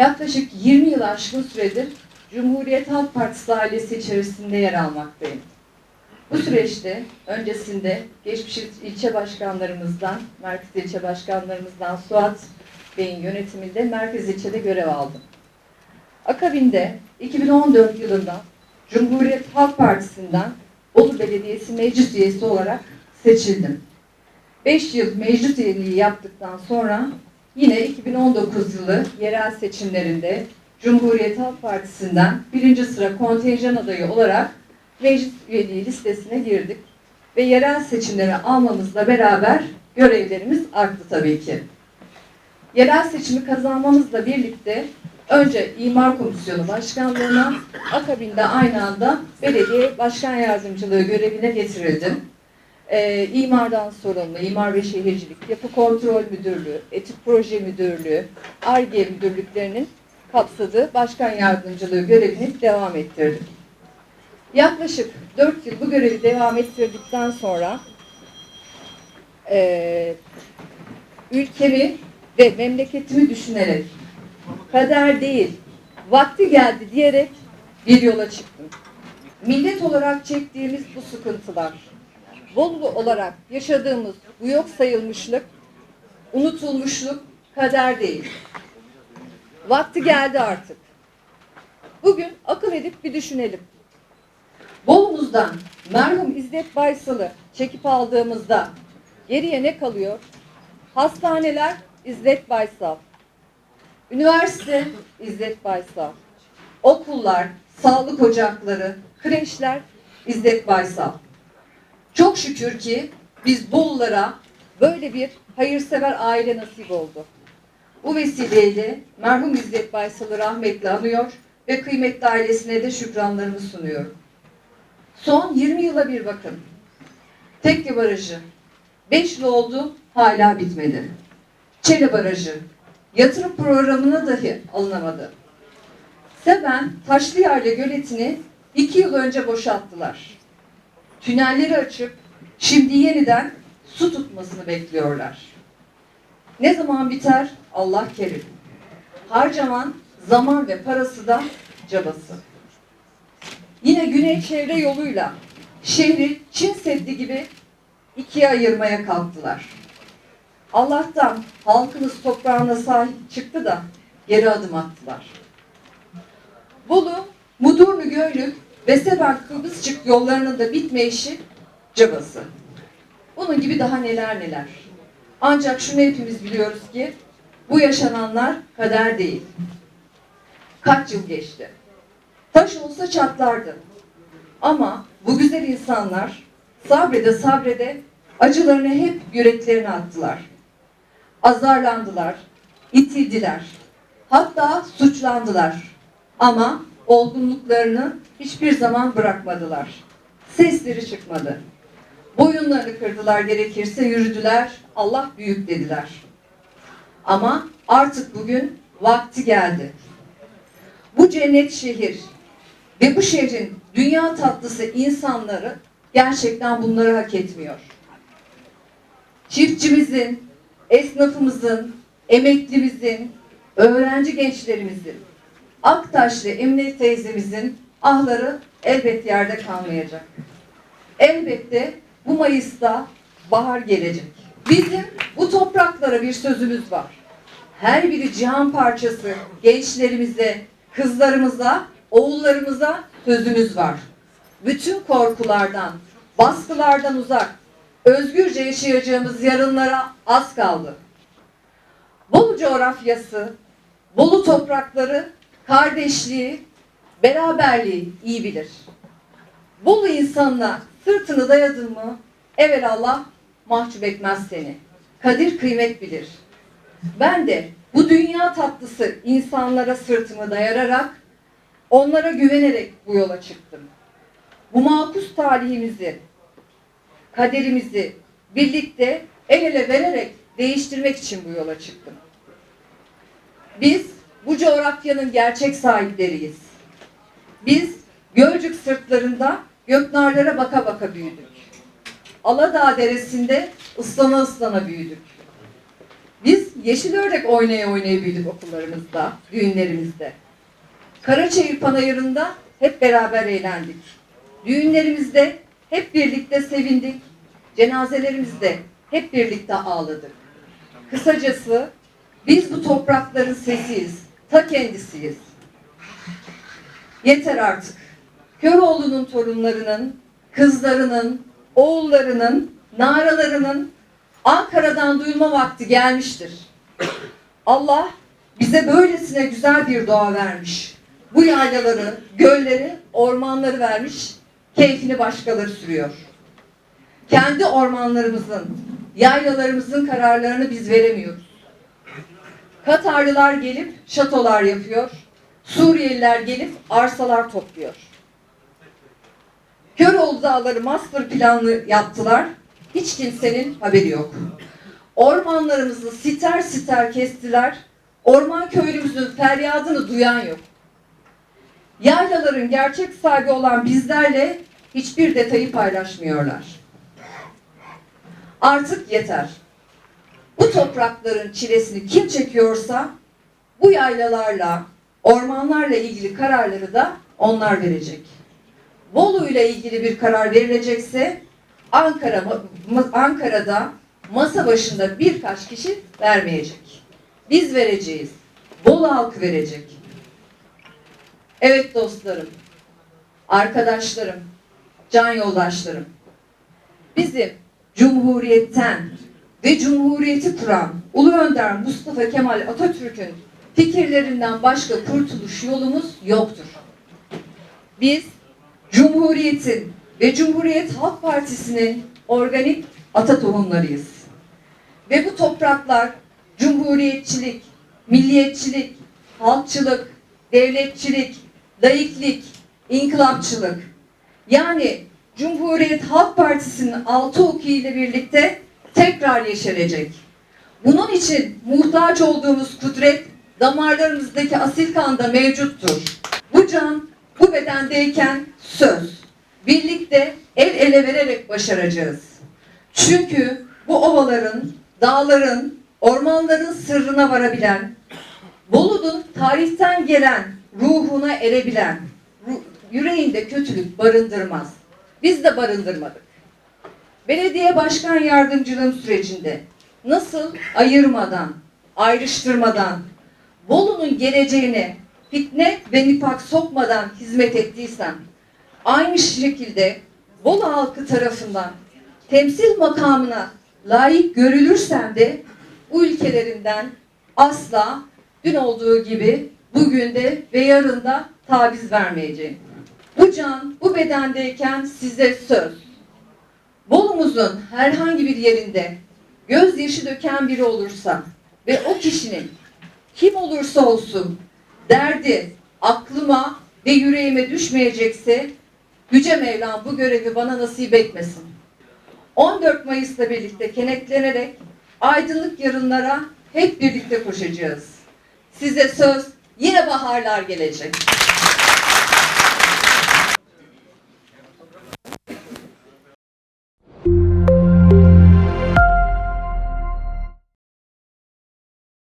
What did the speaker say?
Yaklaşık 20 yıl aşkın süredir Cumhuriyet Halk Partisi ailesi içerisinde yer almaktayım. Bu süreçte öncesinde geçmiş il- ilçe başkanlarımızdan, merkez ilçe başkanlarımızdan Suat Bey'in yönetiminde merkez ilçede görev aldım. Akabinde 2014 yılında Cumhuriyet Halk Partisi'nden Bolu Belediyesi meclis üyesi olarak seçildim. 5 yıl meclis üyeliği yaptıktan sonra yine 2019 yılı yerel seçimlerinde Cumhuriyet Halk Partisi'nden birinci sıra kontenjan adayı olarak meclis üyeliği listesine girdik. Ve yerel seçimleri almamızla beraber görevlerimiz arttı tabii ki. Yerel seçimi kazanmamızla birlikte önce İmar Komisyonu Başkanlığı'na, akabinde aynı anda belediye başkan yardımcılığı görevine getirildim. Ee, imardan sorumlu, imar ve şehircilik, yapı kontrol müdürlüğü, etik proje müdürlüğü, ARGE müdürlüklerinin kapsadığı başkan yardımcılığı görevini devam ettirdim. Yaklaşık 4 yıl bu görevi devam ettirdikten sonra eee, ülkemi ve memleketimi düşünerek kader değil, vakti geldi diyerek bir yola çıktım. Millet olarak çektiğimiz bu sıkıntılar, Bolu olarak yaşadığımız bu yok sayılmışlık, unutulmuşluk kader değil. Vakti geldi artık. Bugün akıl edip bir düşünelim. Bolu'muzdan merhum İzzet Baysal'ı çekip aldığımızda geriye ne kalıyor? Hastaneler İzzet Baysal. Üniversite İzzet Baysal. Okullar, sağlık ocakları, kreşler İzzet Baysal. Çok şükür ki biz Bolulara böyle bir hayırsever aile nasip oldu. Bu vesileyle merhum İzzet Baysal'ı rahmetle anıyor ve kıymetli ailesine de şükranlarımı sunuyorum. Son 20 yıla bir bakın. Tekke Barajı. 5 yıl oldu hala bitmedi. Çele Barajı. Yatırım programına dahi alınamadı. Seven Taşlıyarlı göletini 2 yıl önce boşalttılar. Tünelleri açıp şimdi yeniden su tutmasını bekliyorlar. Ne zaman biter? Allah kerim. Harcaman zaman ve parası da cabası. Yine güney çevre yoluyla şehri Çin Seddi gibi ikiye ayırmaya kalktılar. Allah'tan halkımız toprağına sahip çıktı da geri adım attılar. Bolu, Mudurnu Göylük ve Seber Kıbrısçık yollarının da bitme işi cabası. Bunun gibi daha neler neler. Ancak şunu hepimiz biliyoruz ki bu yaşananlar kader değil. Kaç yıl geçti? Taş olsa çatlardı. Ama bu güzel insanlar sabrede sabrede acılarını hep yüreklerine attılar. Azarlandılar, itildiler. Hatta suçlandılar. Ama olgunluklarını hiçbir zaman bırakmadılar. Sesleri çıkmadı. Boyunlarını kırdılar gerekirse yürüdüler. Allah büyük dediler. Ama artık bugün vakti geldi. Bu cennet şehir ve bu şehrin dünya tatlısı insanları gerçekten bunları hak etmiyor. Çiftçimizin, esnafımızın, emeklimizin, öğrenci gençlerimizin, Aktaşlı Emine teyzemizin ahları elbet yerde kalmayacak. Elbette bu Mayıs'ta bahar gelecek. Bizim bu topraklara bir sözümüz var. Her biri cihan parçası gençlerimize, kızlarımıza, oğullarımıza sözümüz var. Bütün korkulardan, baskılardan uzak, özgürce yaşayacağımız yarınlara az kaldı. Bolu coğrafyası, Bolu toprakları, kardeşliği, beraberliği iyi bilir. Bolu insanına sırtını dayadın mı, evelallah mahcup etmez seni. Kadir kıymet bilir. Ben de bu dünya tatlısı insanlara sırtımı dayararak, onlara güvenerek bu yola çıktım. Bu makus talihimizi, kaderimizi birlikte el ele vererek değiştirmek için bu yola çıktım. Biz bu coğrafyanın gerçek sahipleriyiz. Biz Gölcük sırtlarında göknarlara baka baka büyüdük. Aladağ deresinde ıslana ıslana büyüdük. Biz yeşil ördek oynaya oynaya büyüdük okullarımızda, düğünlerimizde. Karaçayır Panayırı'nda hep beraber eğlendik. Düğünlerimizde hep birlikte sevindik. Cenazelerimizde hep birlikte ağladık. Kısacası biz bu toprakların sesiyiz, ta kendisiyiz. Yeter artık. Köroğlu'nun torunlarının, kızlarının, oğullarının, naralarının Ankara'dan duyulma vakti gelmiştir. Allah bize böylesine güzel bir doğa vermiş. Bu yaylaları, gölleri, ormanları vermiş, keyfini başkaları sürüyor. Kendi ormanlarımızın, yaylalarımızın kararlarını biz veremiyoruz. Katarlılar gelip şatolar yapıyor, Suriyeliler gelip arsalar topluyor. Köroğlu Dağları master planlı yaptılar. Hiç kimsenin haberi yok. Ormanlarımızı siter siter kestiler. Orman köylümüzün feryadını duyan yok. Yaylaların gerçek sahibi olan bizlerle hiçbir detayı paylaşmıyorlar. Artık yeter. Bu toprakların çilesini kim çekiyorsa bu yaylalarla, ormanlarla ilgili kararları da onlar verecek. Bolu ile ilgili bir karar verilecekse Ankara Ankara'da masa başında birkaç kişi vermeyecek. Biz vereceğiz. Bolu halkı verecek. Evet dostlarım, arkadaşlarım, can yoldaşlarım. Bizim Cumhuriyet'ten ve Cumhuriyeti kuran Ulu Önder Mustafa Kemal Atatürk'ün fikirlerinden başka kurtuluş yolumuz yoktur. Biz Cumhuriyet'in ve Cumhuriyet Halk Partisi'nin organik ata tohumlarıyız. Ve bu topraklar cumhuriyetçilik, milliyetçilik, halkçılık, devletçilik, laiklik, inkılapçılık. Yani Cumhuriyet Halk Partisi'nin altı oku ile birlikte tekrar yeşerecek. Bunun için muhtaç olduğumuz kudret damarlarımızdaki asil kanda mevcuttur. Bu can bu bedendeyken söz. Birlikte el ele vererek başaracağız. Çünkü bu ovaların, dağların, ormanların sırrına varabilen, Bolu'nun tarihten gelen ruhuna erebilen, yüreğinde kötülük barındırmaz. Biz de barındırmadık. Belediye başkan yardımcılığım sürecinde nasıl ayırmadan, ayrıştırmadan, Bolu'nun geleceğine fitne ve nifak sokmadan hizmet ettiysem, aynı şekilde Bolu halkı tarafından temsil makamına layık görülürsem de bu ülkelerinden asla dün olduğu gibi bugün de ve yarın da taviz vermeyeceğim. Bu can bu bedendeyken size söz. Bolumuzun herhangi bir yerinde gözyaşı döken biri olursa ve o kişinin kim olursa olsun derdi aklıma ve yüreğime düşmeyecekse Yüce Mevlam bu görevi bana nasip etmesin. 14 Mayıs'la birlikte kenetlenerek aydınlık yarınlara hep birlikte koşacağız. Size söz yine baharlar gelecek.